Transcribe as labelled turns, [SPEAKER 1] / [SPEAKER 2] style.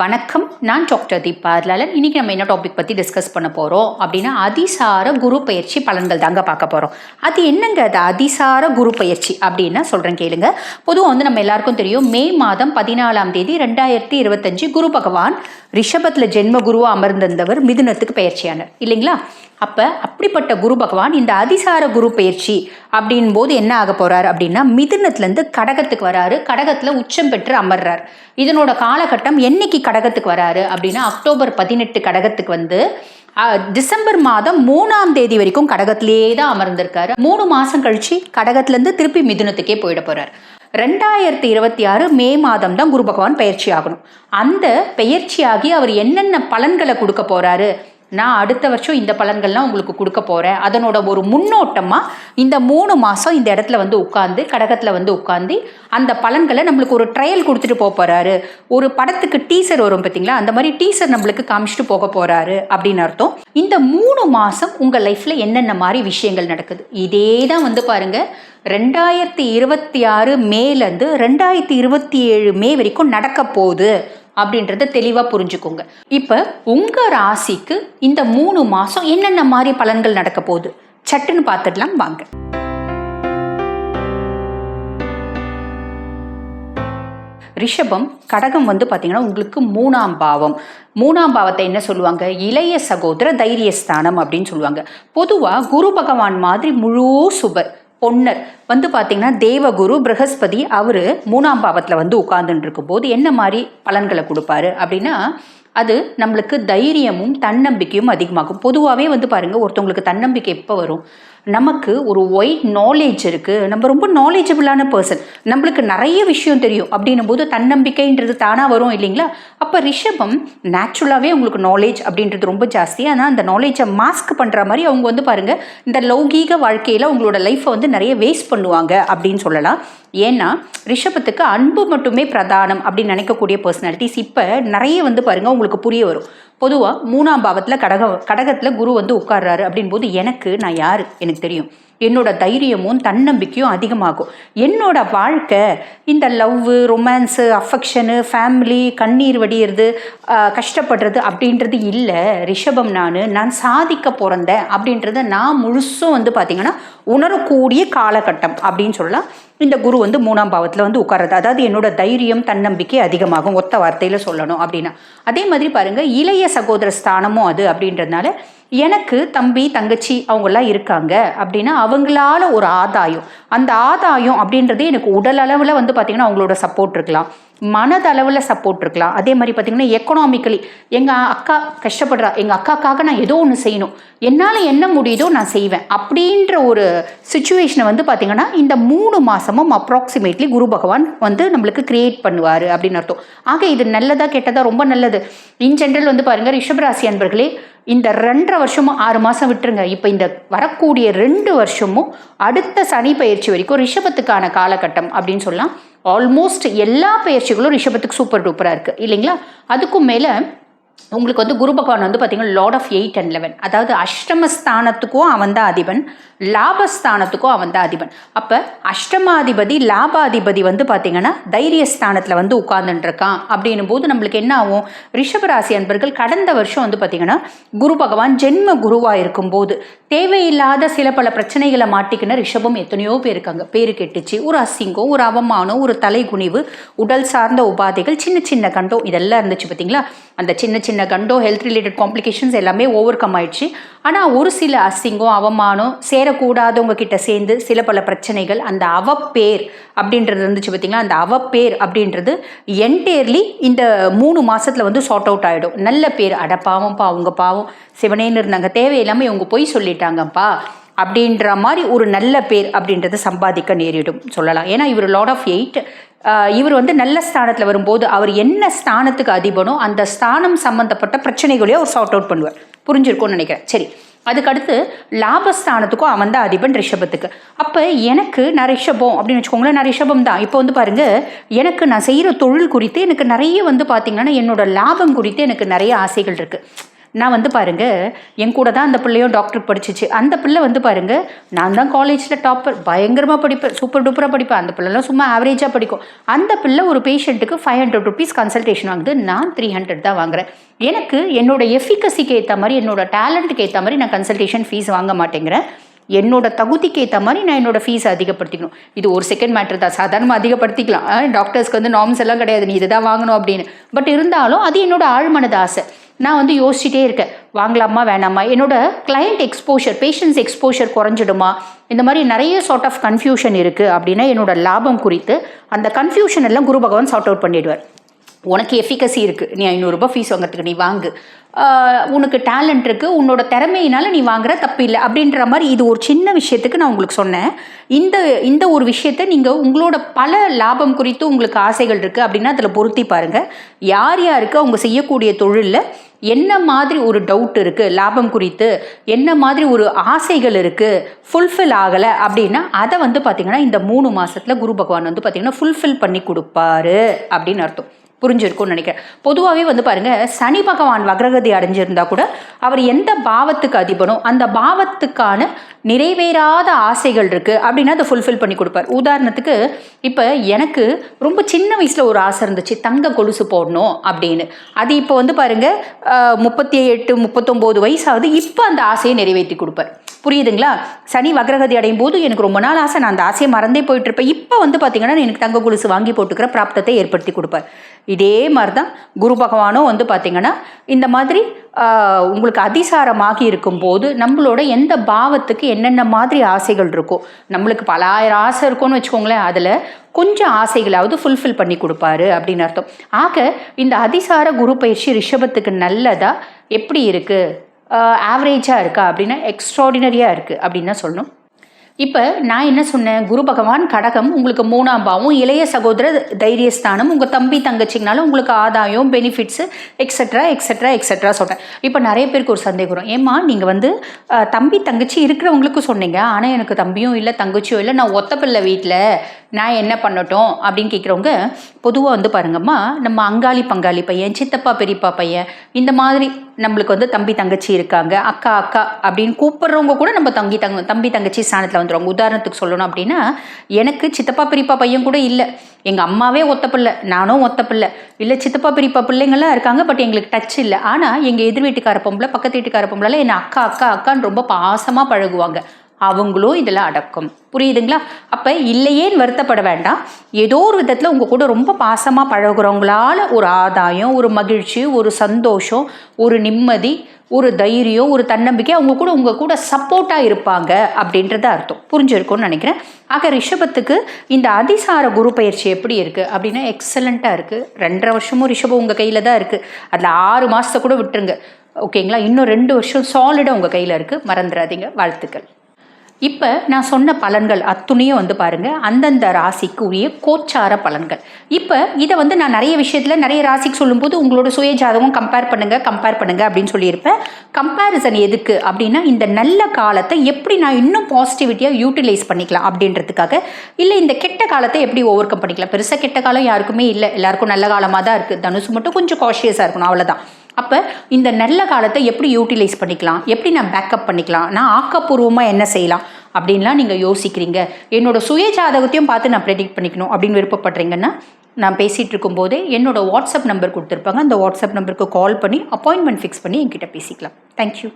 [SPEAKER 1] வணக்கம். நான் டாக்டர் தீபா அதனால இன்னைக்கு நம்ம என்ன டாபிக் பற்றி டிஸ்கஸ் பண்ண போகிறோம் அப்படின்னா அதிசார குரு பயிற்சி பலன்கள் தாங்க பார்க்க போகிறோம் அது என்னங்க அது? அதிசார குரு பயிற்சி அப்படின்னா சொல்கிறேன் கேளுங்க. பொதுவாக வந்து நம்ம எல்லாருக்கும் தெரியும் மே மாதம் பதினாலாம் தேதி ரெண்டாயிரத்தி இருபத்தஞ்சு குரு பகவான் ரிஷபத்தில் ஜென்ம குருவாக அமர்ந்திருந்தவர் மிதுனத்துக்கு பயிற்சியானார் இல்லைங்களா? அப்போ அப்படிப்பட்ட குரு பகவான் இந்த அதிசார குரு பயிற்சி அப்படின் போது என்ன ஆக போறார் அப்படின்னா மிதுனத்துலேருந்து கடகத்துக்கு வராரு. கடகத்தில் உச்சம் பெற்று அமர்றார். இதனோட காலகட்டம் என்னைக்கு கடகத்துக்கு வராரு அப்படின்னா அக்டோபர் பதினெட்டு கடகத்துக்கு வந்து டிசம்பர் மாதம் மூணாம் தேதி வரைக்கும் கடகத்திலேயே தான் அமர்ந்திருக்காரு. மூணு மாசம் கழிச்சு கடகத்துலேருந்து திருப்பி மிதுனத்துக்கே போயிட போறார். ரெண்டாயிரத்தி இருபத்தி ஆறு மே மாதம் தான் குரு பகவான் பயிற்சி ஆகணும். அந்த பயிற்சியாகி அவர் என்னென்ன பலன்களை கொடுக்க போறாரு நான் அடுத்த வருஷம் இந்த பலன்கள்லாம் உங்களுக்கு கொடுக்க போகிறேன் அதனோட ஒரு முன்னோட்டமாக இந்த மூணு மாதம் இந்த இடத்துல வந்து உட்காந்து கடகத்தில் வந்து உட்காந்து அந்த பலன்களை நம்மளுக்கு ஒரு ட்ரையல் கொடுத்துட்டு போக போகிறாரு ஒரு படத்துக்கு டீசர் வரும் பார்த்தீங்களா அந்த மாதிரி டீசர் நம்மளுக்கு காமிச்சிட்டு போக போகிறாரு அப்படின்னு அர்த்தம். இந்த மூணு மாதம் உங்கள் லைஃப்பில் என்னென்ன மாதிரி விஷயங்கள் நடக்குது? இதே தான் வந்து பாருங்கள் ரெண்டாயிரத்தி இருபத்தி ஆறு மேலேருந்து ரெண்டாயிரத்தி இருபத்தி ஏழு மே வரைக்கும் நடக்க போகுது. அப்படின்றத தெளிவாக புரிஞ்சுக்கோங்க. இப்போ உங்கள் ராசிக்கு இந்த மூணு மாதம் என்னென்ன மாதிரி பலன்கள் நடக்க போகுது? சட்டுன்னு பார்த்துடலாம் வாங்க. ரிஷபம் கடகம் வந்து பார்த்தீங்கன்னா உங்களுக்கு மூணாம் பாவம். மூணாம் பாவத்தை என்ன சொல்லுவாங்க? இளைய சகோதர தைரியஸ்தானம் அப்படின்னு சொல்லுவாங்க. பொதுவாக குரு பகவான் மாதிரி முழு சுபர் பொன்னர். வந்து பார்த்தீங்கன்னா தேவகுரு பிரகஸ்பதி அவர் மூணாம் பாவத்தில் வந்து உட்கார்ந்துட்டு இருக்கும்போது என்ன மாதிரி பலன்களை கொடுப்பாரு அப்படின்னா அது நம்மளுக்கு தைரியமும் தன்னம்பிக்கையும் அதிகமாகும் பொதுவாகவே வந்து பாருங்கள் ஒருத்தவங்களுக்கு தன்னம்பிக்கை எப்போ வரும்? நமக்கு ஒரு ஒயிட் நாலேஜ் இருக்குது நம்ம ரொம்ப நாலேஜபிளான பர்சன் நம்மளுக்கு நிறைய விஷயம் தெரியும். அப்படின்னும் போது தன்னம்பிக்கைன்றது தானாக வரும் இல்லைங்களா? அப்போ ரிஷபம் நேச்சுரலாகவே உங்களுக்கு நாலேஜ் அப்படின்றது ரொம்ப ஜாஸ்தி. ஆனால் அந்த நாலேஜை மாஸ்க் பண்ணுற மாதிரி அவங்க வந்து பாருங்கள் இந்த லௌகீக வாழ்க்கையில் உங்களோட லைஃப்பை வந்து நிறைய வேஸ்ட் பண்ணுவாங்க அப்படின்னு சொல்லலாம். ஏன்னா ரிஷபத்துக்கு அன்பு மட்டுமே பிரதானம் அப்படின்னு நினைக்கக்கூடிய பர்சனாலிட்டிஸ் இப்போ நிறைய வந்து பாருங்கள் உங்களுக்கு புரிய வரும். பொதுவாக மூணாம் பாவத்தில் கடக கடகத்தில் குரு வந்து உட்கார்றாரு அப்படின் போது எனக்கு நான் யார்? எனக்கு தெரியும். என்னோட தைரியமும் தன்னம்பிக்கையும் அதிகமாகும். என்னோட வாழ்க்கை இந்த லவ்வு ரொமான்ஸு அஃபெக்ஷனு ஃபேமிலி கண்ணீர் வடியிறது கஷ்டப்படுறது அப்படின்றது இல்லை. ரிஷபம் நான் நான் சாதிக்க பிறந்தேன் அப்படின்றத நான் முழுசும் வந்து பார்த்திங்கன்னா உணரக்கூடிய காலகட்டம் அப்படின்னு சொல்லலாம். இந்த குரு வந்து மூணாம் பாவத்தில் வந்து உட்கார்றது. அதாவது என்னோட தைரியம் தன்னம்பிக்கை அதிகமாகும். ஒத்த வார்த்தையில் சொல்லணும் அப்படின்னா. அதே மாதிரி பாருங்கள் இளைய சகோதர ஸ்தானமும் அது அப்படின்றதுனால எனக்கு தம்பி தங்கச்சி அவங்கெல்லாம் இருக்காங்க அப்படின்னா அவங்களால ஒரு ஆதாயம். அந்த ஆதாயம் அப்படின்றது எனக்கு உடல் அளவில் வந்து பார்த்திங்கன்னா அவங்களோட சப்போர்ட் இருக்கலாம். மனதளவில் சப்போர்ட் இருக்கலாம். அதே மாதிரி பார்த்திங்கன்னா எக்கனாமிக்கலி எங்கள் அக்கா கஷ்டப்படுறா எங்கள் அக்காக்காக நான் ஏதோ ஒன்று செய்யணும். என்னால் என்ன முடியுதோ நான் செய்வேன். அப்படின்ற ஒரு சுச்சுவேஷனை வந்து பார்த்திங்கன்னா இந்த மூணு மாதமும் அப்ராக்சிமேட்லி குரு பகவான் வந்து நம்மளுக்கு கிரியேட் பண்ணுவார் அப்படின்னு அர்த்தம். ஆக இது நல்லதாக கெட்டதா ரொம்ப நல்லது. இன் ஜென்ரல் வந்து பாருங்கள் ரிஷபராசி அன்பர்களே இந்த ரெண்டரை வருஷமும் ஆறு மாதம் விட்டுருங்க. இப்போ இந்த வரக்கூடிய ரெண்டு வருஷமும் அடுத்த சனி பயிற்சி வரைக்கும் ரிஷபத்துக்கான காலகட்டம் அப்படின்னு சொல்லலாம். ஆல்மோஸ்ட் எல்லா பயிற்சிகளும் ரிஷபத்துக்கு சூப்பர் டூப்பராக இருக்குது இல்லைங்களா? அதுக்கும் மேலே உங்களுக்கு வந்து குரு பகவான் வந்து பார்த்தீங்கன்னா lord of eight and eleven அதாவது அஷ்டமஸ்தானத்துக்கும் அவன் தான் அதிபன் லாபஸ்தானத்துக்கும் அவன் தான் அதிபன். அப்போ அஷ்டமாதிபதி லாபாதிபதி வந்து பார்த்தீங்கன்னா தைரியஸ்தானத்தில் வந்து உட்கார்ந்துட்டுருக்கான். அப்படின்னும் போது நம்மளுக்கு என்ன ஆகும்? ரிஷபராசி அன்பர்கள் கடந்த வருஷம் வந்து பார்த்தீங்கன்னா குரு பகவான் ஜென்ம குருவாக இருக்கும்போது தேவையில்லாத சில பல பிரச்சனைகளை மாட்டிக்கின ரிஷபம் எத்தனையோ பேர் இருக்காங்க. பேரு கெட்டுச்சு ஒரு அசிங்கம் ஒரு அவமானம் ஒரு தலைகுனிவு உடல் சார்ந்த உபாதைகள் சின்ன சின்ன கண்டம் இதெல்லாம் இருந்துச்சு பார்த்தீங்களா அந்த சின்ன சின்ன கண்டோ ஹெல்த் ரிலேட்டட் காம்ப்ளிகேஷன்ஸ் எல்லாமே ஓவர் கம் ஆயிடுச்சு. ஆனால் ஒரு சில அசிங்கம் அவமானம் சேரக்கூடாதவங்க கிட்ட சேர்ந்து சில பல பிரச்சனைகள் அந்த அவப்பேர் அப்படின்றது இருந்துச்சு பார்த்தீங்களா அந்த அவப்பேர் அப்படின்றது என்டையர்லி இந்த மூணு மாதத்தில் வந்து சார்ட் அவுட் ஆகிடும் நல்ல பேர் அட பாவம்ப்பா அவங்க பாவம் சிவனேன்னு இருந்தாங்க தேவையில்லாமல் இவங்க பொய் சொல்லிட்டாங்கப்பா அப்படின்ற மாதிரி ஒரு நல்ல பேர் அப்படின்றத சம்பாதிக்க நேரிடும் சொல்லலாம். ஏன்னா இவர் லார்ட் ஆஃப் எயிட் இவர் வந்து நல்ல ஸ்தானத்தில் வரும்போது அவர் என்ன ஸ்தானத்துக்கு அதிபனோ அந்த ஸ்தானம் சம்மந்தப்பட்ட பிரச்சனைகளையும் அவர் சார்ட் அவுட் பண்ணுவார். புரிஞ்சிருக்கும்னு நினைக்கிறேன். சரி அதுக்கடுத்து லாபஸ்தானத்துக்கும் அவன் தான் அதிபன் ரிஷபத்துக்கு. அப்போ எனக்கு நான் ரிஷபம் அப்படின்னு வச்சுக்கோங்களேன் நான் ரிஷபம் தான். இப்போ வந்து பாருங்க எனக்கு நான் செய்கிற தொழில் குறித்து எனக்கு நிறைய வந்து பார்த்தீங்கன்னா என்னோட லாபம் குறித்து எனக்கு நிறைய ஆசைகள் இருக்குது நான் வந்து பாருங்க என் கூட தான் அந்த பிள்ளையும் டாக்டர் படிச்சிச்சு. அந்த பிள்ளை வந்து பாருங்க நான் தான் காலேஜில் டாப்பர் பயங்கரமாக படிப்பேன் சூப்பர் டூப்பராக படிப்பேன். அந்த பிள்ளைலாம் சும்மா ஆவரேஜாக படிக்கும். அந்த பிள்ளை ஒரு பேஷண்ட்டுக்கு ஃபைவ் ஹண்ட்ரட் ருபீஸ் கன்சல்டேஷன் வாங்குது. நான் த்ரீ ஹண்ட்ரட் தான் வாங்குறேன். எனக்கு என்னோட எஃபிகசிக்கு ஏற்ற மாதிரி என்னோட டேலண்ட்டுக்கு ஏற்ற மாதிரி நான் கன்சல்டேஷன் ஃபீஸ் வாங்க மாட்டேங்கிறேன். என்னோட தகுதிக்கு ஏற்ற மாதிரி நான் என்னோட ஃபீஸ் அதிகப்படுத்திக்கணும். இது ஒரு செகண்ட் மேட்ரு தான். சாதாரணமாக அதிகப்படுத்திக்கலாம். டாக்டர்ஸ்க்கு வந்து நார்ம்ஸ் எல்லாம் கிடையாது. நீ இதை தான் வாங்கணும் அப்படின்னு. பட் இருந்தாலும் அது என்னோட ஆழ்மனது ஆசை. நான் வந்து யோசிச்சுட்டே இருக்கேன். வாங்கலாமா வேணாமா? என்னோட கிளையண்ட் எக்ஸ்போஷர் பேஷண்ட்ஸ் எக்ஸ்போஷர் குறைஞ்சிடுமா? இந்த மாதிரி நிறைய சார்ட் ஆஃப் கன்ஃபியூஷன் இருக்குது அப்படின்னா என்னோட லாபம் குறித்து அந்த கன்ஃபியூஷன் எல்லாம் குரு பகவான் சார்ட் அவுட் பண்ணிடுவார். உனக்கு எஃபிகசி இருக்குது நீ ஐநூறுரூபா ஃபீஸ் வாங்குறதுக்கு நீ வாங்கு. உனக்கு டேலண்ட் இருக்குது உன்னோட திறமையினால நீ வாங்குற தப்பு இல்லை. அப்படின்ற மாதிரி இது ஒரு சின்ன விஷயத்துக்கு நான் உங்களுக்கு சொன்னேன். இந்த இந்த ஒரு விஷயத்தை நீங்கள் உங்களோட பல லாபம் குறித்து உங்களுக்கு ஆசைகள் இருக்குது அப்படின்னா அதில் பொருத்தி பாருங்கள் யார் யாருக்கு அவங்க செய்யக்கூடிய தொழிலில் என்ன மாதிரி ஒரு டவுட் இருக்குது லாபம் குறித்து என்ன மாதிரி ஒரு ஆசைகள் இருக்குது ஃபுல்ஃபில் ஆகலை அப்படின்னா அதை வந்து பார்த்திங்கன்னா இந்த மூணு மாதத்தில் குரு பகவான் வந்து பார்த்திங்கன்னா ஃபுல்ஃபில் பண்ணி கொடுப்பாரு அப்படின்னு அர்த்தம். புரிஞ்சிருக்கும்னு நினைக்கிறேன். பொதுவாகவே வந்து பாருங்க சனி பகவான் வக்ரகதி அடைஞ்சிருந்தா கூட அவர் எந்த பாவத்துக்கு அதிபனோ அந்த பாவத்துக்கான நிறைவேறாத ஆசைகள் இருக்குது அப்படின்னா அதை ஃபுல்ஃபில் பண்ணி கொடுப்பார். உதாரணத்துக்கு இப்போ எனக்கு ரொம்ப சின்ன வயசில் ஒரு ஆசை இருந்துச்சு தங்க கொலுசு போடணும் அப்படின்னு. அது இப்போ வந்து பாருங்கள் முப்பத்தி எட்டு முப்பத்தொம்போது வயசாகுது இப்போ அந்த ஆசையை நிறைவேற்றி கொடுப்பார். புரியுதுங்களா? சனி வக்ரகதி அடையும் போது எனக்கு ரொம்ப நாள் ஆசை. நான் அந்த ஆசையை மறந்தே போயிட்டு இருப்பேன் இப்போ வந்து பார்த்தீங்கன்னா எனக்கு தங்க கொலுசு வாங்கி போட்டுக்கிற பிராப்தத்தை ஏற்படுத்தி கொடுப்பார். இதே மாதிரி தான் குரு பகவானும் வந்து பார்த்தீங்கன்னா இந்த மாதிரி உங்களுக்கு அதிசாரமாகி இருக்கும்போது நம்மளோட எந்த பாவத்துக்கு என்னென்ன மாதிரி ஆசைகள் இருக்கோ நம்மளுக்கு பல ஆயிரம் ஆசை இருக்கும்னு வச்சுக்கோங்களேன் அதில் கொஞ்சம் ஆசைகளாவது ஃபுல்ஃபில் பண்ணி கொடுப்பாரு அப்படின்னு அர்த்தம். ஆக இந்த அதிசார குரு பயிற்சி ரிஷபத்துக்கு நல்லதாக எப்படி இருக்குது ஆவரேஜாக இருக்கா அப்படின்னா எக்ஸ்ட்ராடினரியாக இருக்குது அப்படின்னு தான் சொல்லணும். இப்போ நான் என்ன சொன்னேன்? குரு பகவான் கடகம் உங்களுக்கு மூணாம் பாவம் இளைய சகோதர தைரியஸ்தானம் உங்கள் தம்பி தங்கச்சிங்கனால உங்களுக்கு ஆதாயம் பெனிஃபிட்ஸு எக்ஸட்ரா எக்ஸட்ரா எக்ஸட்ரா சொல்கிறேன் இப்போ நிறைய பேருக்கு ஒரு சந்தேகம் வரும். ஏம்மா நீங்கள் வந்து தம்பி தங்கச்சி இருக்கிறவங்களுக்கு சொன்னீங்க. ஆனால் எனக்கு தம்பியும் இல்லை தங்கச்சியும் இல்லை நான் ஒத்த பிள்ளை வீட்டில் நான் என்ன பண்ணட்டும்? அப்படின்னு கேட்குறவங்க பொதுவாக வந்து பாருங்கம்மா நம்ம அங்காளி பங்காளி பையன் சித்தப்பா பெரியப்பா பையன் இந்த மாதிரி நம்மளுக்கு வந்து தம்பி தங்கச்சி இருக்காங்க. அக்கா அக்கா அப்படின்னு கூப்பிட்றவங்க கூட நம்ம தங்கி தங்க தம்பி தங்கச்சி ஸ்தானத்தில் வந்து வந்துடுவாங்க உதாரணத்துக்கு சொல்லணும் அப்படின்னா எனக்கு சித்தப்பா பெரியப்பா பையன் கூட இல்லை. எங்கள் அம்மாவே ஒத்த பிள்ளை நானும் ஒத்த பிள்ளை. இல்லை சித்தப்பா பெரியப்பா பிள்ளைங்கள்லாம் இருக்காங்க பட் எங்களுக்கு டச் இல்லை. ஆனால் எங்கள் எதிர் வீட்டுக்கார பொம்பளை பக்கத்து வீட்டுக்கார பொம்பளை என்னை அக்கா அக்கா அக்கான்னு ரொம்ப பாசமாக பழகுவாங்க. அவங்களும் இதில் அடக்கம். புரியுதுங்களா? அப்போ இல்லையேன்னு வருத்தப்பட வேண்டாம். ஏதோ ஒரு விதத்தில் உங்கள் கூட ரொம்ப பாசமாக பழகுறவங்களால ஒரு ஆதாயம் ஒரு மகிழ்ச்சி ஒரு சந்தோஷம் ஒரு நிம்மதி ஒரு தைரியம் ஒரு தன்னம்பிக்கை அவங்க கூட உங்கள் கூட சப்போர்ட்டாக இருப்பாங்க அப்படின்றத அர்த்தம். புரிஞ்சிருக்கும்னு நினைக்கிறேன். ஆக ரிஷபத்துக்கு இந்த அதிசார குரு பயிற்சி எப்படி இருக்குது அப்படின்னா எக்ஸலண்ட்டாக இருக்குது ரெண்டரை வருஷமும் ரிஷபம் உங்கள் கையில் தான் இருக்குது அதில் ஆறு மாதத்தை கூட விட்டுருங்க. ஓகேங்களா? இன்னும் ரெண்டு வருஷம் சாலிடாக உங்கள் கையில் இருக்குது மறந்துடாதீங்க. வாழ்த்துக்கள். இப்போ நான் சொன்ன பலன்கள் அத்துணையும் வந்து பாருங்கள் அந்தந்த ராசிக்கு உரிய கோச்சார பலன்கள். இப்போ இதை வந்து நான் நிறைய விஷயத்தில் நிறைய ராசிக்கு சொல்லும்போது உங்களோட சுய ஜாதகம் கம்பேர் பண்ணுங்கள் கம்பேர் பண்ணுங்கள் அப்படின்னு சொல்லியிருப்பேன். கம்பேரிசன் எதுக்கு அப்படின்னா இந்த நல்ல காலத்தை எப்படி நான் இன்னும் பாசிட்டிவிட்டியாக யூட்டிலைஸ் பண்ணிக்கலாம் அப்படின்றதுக்காக. இல்லை இந்த கெட்ட காலத்தை எப்படி ஓவர் கம் பண்ணிக்கலாம்? பெருசாக கெட்ட காலம் யாருக்குமே இல்லை. எல்லாருக்கும் நல்ல காலமாக தான் இருக்குது தனுசு மட்டும் கொஞ்சம் காஷியஸாக இருக்கணும். அவ்வளோதான் அப்போ இந்த நல்ல காலத்தை எப்படி யூட்டிலைஸ் பண்ணிக்கலாம்? எப்படி நான் பேக்கப் பண்ணிக்கலாம்? நான் ஆக்கப்பூர்வமாக என்ன செய்யலாம்? அப்படின்லாம் நீங்கள் யோசிக்கிறீங்க. என்னோடய சுய ஜாதகத்தையும் பார்த்து நான் ப்ரெடிக்ட் பண்ணிக்கணும் அப்படின்னு விருப்பப்படுறீங்கன்னா நான் பேசிகிட்டு இருக்கும்போதே என்னோடய வாட்ஸ்அப் நம்பர் கொடுத்துருப்பாங்க. அந்த வாட்ஸ்அப் நம்பருக்கு கால் பண்ணி அப்பாயின்மெண்ட் ஃபிக்ஸ் பண்ணி என்கிட்ட பேசிக்கலாம். தேங்க்யூ